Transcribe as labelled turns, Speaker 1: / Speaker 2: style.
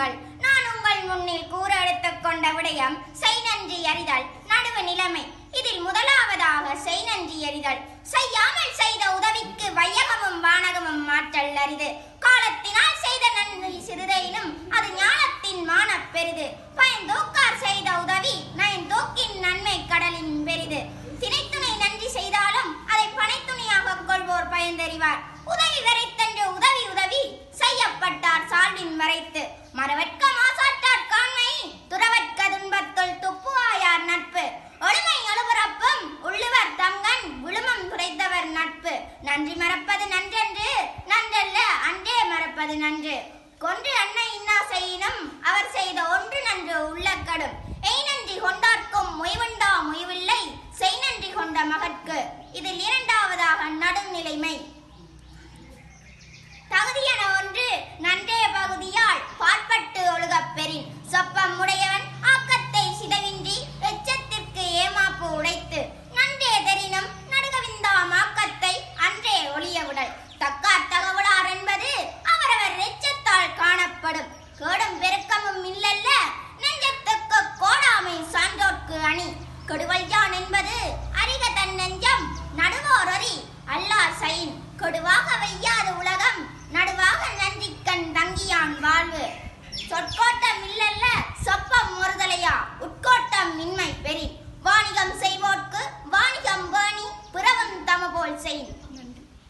Speaker 1: வாருங்கள் நான் உங்கள் முன்னில் கூற எடுத்துக் கொண்ட விடயம் செய் அறிதல் நடுவு நிலைமை இதில் முதலாவதாக செய் அறிதல் செய்யாமல் செய்த உதவிக்கு வையகமும் வானகமும் மாற்றல் அறிது காலத்தினால் செய்த நன்றி சிறிதையினும் அது ஞானத்தின் மான பெரிது பயன் செய்த உதவி நயன் தோக்கின் நன்மை கடலின் பெரிது திணைத்துணை நன்றி செய்தாலும் அதை பனைத்துணையாக கொள்வோர் பயன் தெரிவார் உதவி வரைத்தன்று உதவி உதவி செய்யப்பட்டார் சால்வின் மறைத்து நன்றி மறப்பது நன்றன்று நன்றல்ல அன்றே மறப்பது நன்று கொன்று அன்னை இன்னா செய்யினும் அவர் செய்த ஒன்று நன்று உள்ளக்கடும் எய் நன்றி கொண்டார்க்கும் முய்வுண்டா மொய்வில்லை செய் நன்றி கொண்ட மகற்கு இதில் இரண்டாவதாக நடுநிலைமை கொடுவல்யான் என்பது அறிக தன் நெஞ்சம் நடுவோரொறி அல்லார் சைன் கொடுவாக வையாது உலகம் நடுவாக நன்றி கண் தங்கியான் வாழ்வு சொற்கோட்